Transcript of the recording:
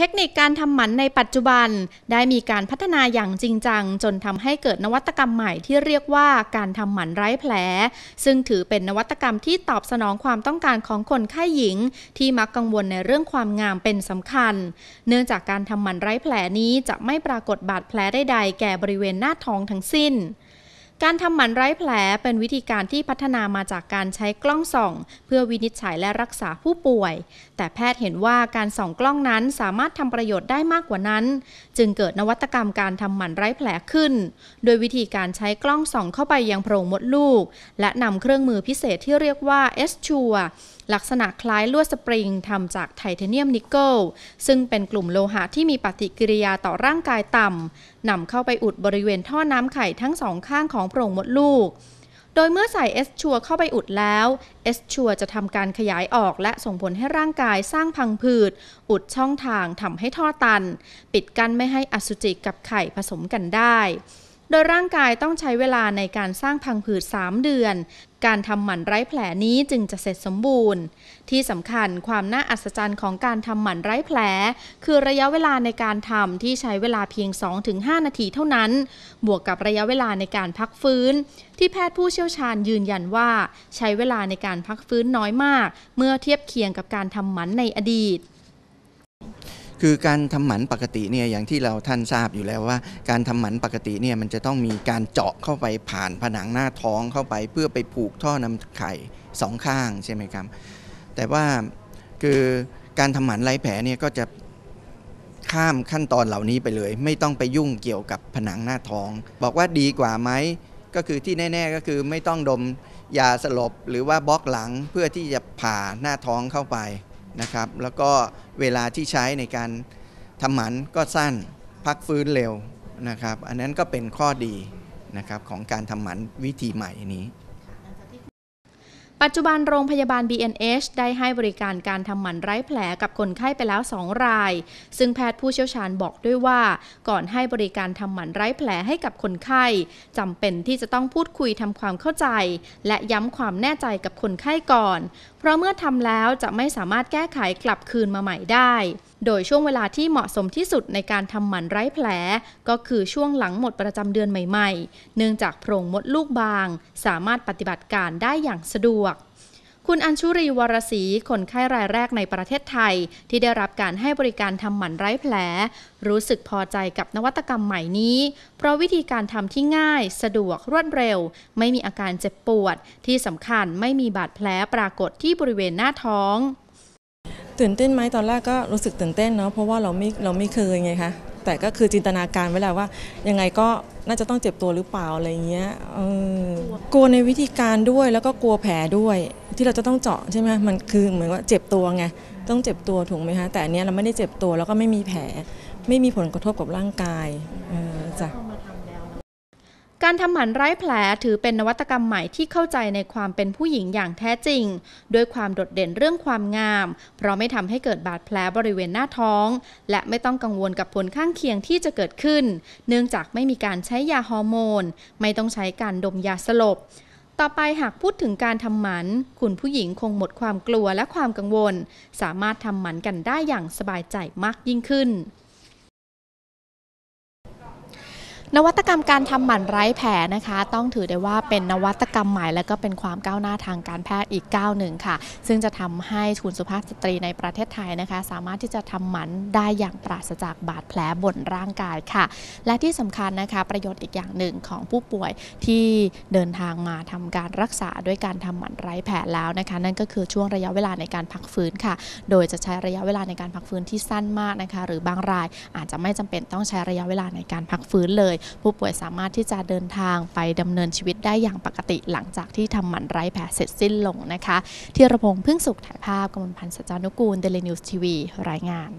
เทคนิคการทำหมันในปัจจุบัน ได้มีการพัฒนาอย่างจริงจัง จนทำให้เกิดนวัตกรรมใหม่ที่เรียกว่าการทำหมันไร้แผล ซึ่งถือเป็นนวัตกรรมที่ตอบสนองความต้องการของคนไข้หญิง ที่มักกังวลในเรื่องความงามเป็นสำคัญ เนื่องจากการทำหมันไร้แผลนี้จะไม่ปรากฏบาดแผลใดๆแก่บริเวณหน้าท้องทั้งสิ้น การทำหมันไร้แผลเป็นวิธีการที่พัฒนามาจากการใช้กล้องส่อง เพื่อวินิจฉัยและรักษาผู้ป่วย แต่แพทย์เห็นว่าการส่องกล้องนั้นสามารถทำประโยชน์ได้มากกว่านั้น จึงเกิดนวัตกรรมการทำหมันไร้แผลขึ้น โดยวิธีการใช้กล้องส่องเข้าไปยังโพรงมดลูก และนำเครื่องมือพิเศษที่เรียกว่าเอสชัวลักษณะคล้ายลวดสปริงทำจากไทเทเนียมนิกเกิลซึ่งเป็นกลุ่มโลหะที่มีปฏิกิริยาต่อร่างกายต่ำนำเข้าไปอุดบริเวณท่อน้ำไข่ทั้งสองข้างของโพรงมดลูก โดยเมื่อใส่เอสชัวเข้าไปอุดแล้วเอสชัวจะทำการขยายออกและส่งผลให้ร่างกายสร้างพังผืด อุดช่องทางทำให้ท่อตัน ปิดกั้นไม่ให้อสุจิกับไข่ผสมกันได้ โดยร่างกายต้องใช้เวลาในการสร้างพังผืด 3 เดือน การทำหมันไร้แผลนี้จึงจะเสร็จสมบูรณ์ ที่สำคัญความน่าอัศจรรย์ของการทำหมันไร้แผล คือระยะเวลาในการทำที่ใช้เวลาเพียง 2-5 นาทีเท่านั้น บวกกับระยะเวลาในการพักฟื้น ที่แพทย์ผู้เชี่ยวชาญยืนยันว่า ใช้เวลาในการพักฟื้นน้อยมาก เมื่อเทียบเคียงกับการทำหมันในอดีต คือการทำหมันปกติเนี่ยอย่างที่เราท่านทราบอยู่แล้วว่า การทำหมันปกติเนี่ยมันจะต้องมีการเจาะเข้าไปผ่านผนังหน้าท้องเข้าไป เพื่อไปผูกท่อนำไข่สองข้างใช่ไหมครับ แต่ว่าคือการทำหมันไร้แผลเนี่ยก็จะข้ามขั้นตอนเหล่านี้ไปเลย ไม่ต้องไปยุ่งเกี่ยวกับผนังหน้าท้อง บอกว่าดีกว่าไหมก็คือที่แน่ ๆ ก็คือไม่ต้องดมยาสลบหรือว่าบล็อกหลังเพื่อที่จะผ่าหน้าท้องเข้าไป นะครับ แล้วก็เวลาที่ใช้ในการทำหมันก็สั้นพักฟื้นเร็วนะครับ อันนั้นก็เป็นข้อดีนะครับของการทำหมันวิธีใหม่นี้ ปัจจุบันโรงพยาบาล BNH ได้ให้บริการการทำหมันไร้แผลกับคนไข้ไปแล้ว 2 ราย ซึ่งแพทย์ผู้เชี่ยวชาญบอกด้วยว่า ก่อนให้บริการทำหมันไร้แผลให้กับคนไข้จำเป็นที่จะต้องพูดคุยทำความเข้าใจ และย้ำความแน่ใจกับคนไข้ก่อน เพราะเมื่อทำแล้วจะไม่สามารถแก้ไขกลับคืนมาใหม่ได้โดยช่วงเวลาที่เหมาะสมที่สุดในการทำหมันไร้แผล ก็คือช่วงหลังหมดประจำเดือนใหม่ๆ เนื่องจากโพรงมดลูกบาง สามารถปฏิบัติการได้อย่างสะดวกคุณอัญชุรีวรศรีคนไข้รายแรกในประเทศไทย ที่ได้รับการให้บริการทำหมันไร้แผล รู้สึกพอใจกับนวัตกรรมใหม่นี้ เพราะวิธีการทำที่ง่าย สะดวกรวดเร็ว ไม่มีอาการเจ็บปวด ที่สำคัญไม่มีบาดแผลปรากฏที่บริเวณหน้าท้อง ตื่นเต้นไหมตอนแรกก็รู้สึกตื่นเต้นเนาะเพราะว่าเราไม่เราไม่เคยไงคะแต่ก็คือจินตนาการไว้แล้วว่า ยังไงก็น่าจะต้องเจ็บตัวหรือเปล่าอะไรเงี้ยกลัวในวิธีการด้วยแล้วก็กลัวแผลด้วย ที่เราจะต้องเจาะใช่ไหมมันคือเหมือนว่าเจ็บตัวไงต้องเจ็บตัวถูกไหมคะแต่อันนี้เราไม่ได้เจ็บตัวแล้วก็ไม่มีแผล ไม่มีผลกระทบกับร่างกายจ้ะ การทำหมันไร้แผลถือเป็นนวัตกรรมใหม่ที่เข้าใจในความเป็นผู้หญิงอย่างแท้จริง ด้วยความโดดเด่นเรื่องความงาม เพราะไม่ทำให้เกิดบาดแผลบริเวณหน้าท้อง และไม่ต้องกังวลกับผลข้างเคียงที่จะเกิดขึ้น เนื่องจากไม่มีการใช้ยาฮอร์โมน ไม่ต้องใช้การดมยาสลบต่อไปหากพูดถึงการทำหมัน คุณผู้หญิงคงหมดความกลัวและความกังวล สามารถทำหมันกันได้อย่างสบายใจมากยิ่งขึ้น นวัตกรรมการทำหมันไร้แผลนะคะ ต้องถือได้ว่าเป็นนวัตกรรมใหม่และก็เป็นความก้าวหน้าทางการแพทย์อีกก้าวหนึ่งค่ะ ซึ่งจะทำให้ทุนสุภาพสตรีในประเทศไทยนะคะ สามารถที่จะทำหมันได้อย่างปราศจากบาดแผลบนร่างกายค่ะ และที่สำคัญนะคะประโยชน์อีกอย่างหนึ่งของผู้ป่วยที่เดินทางมาทำการรักษาด้วยการทำหมันไร้แผลแล้วนะคะ นั่นก็คือช่วงระยะเวลาในการพักฟื้นค่ะ โดยจะใช้ระยะเวลาในการพักฟื้นที่สั้นมากนะคะ หรือบางรายอาจจะไม่จำเป็นต้องใช้ระยะเวลาในการพักฟื้นเลยผู้ป่วยสามารถที่จะเดินทางไปดำเนินชีวิตได้อย่างปกติ หลังจากที่ทำหมันไร้แผลเสร็จสิ้นลงนะคะ ที่ระพงพึ่งสุขถ่ายภาพกมลพันธ์สัจจานุกูลเดลินิวส์ทีวีรายงาน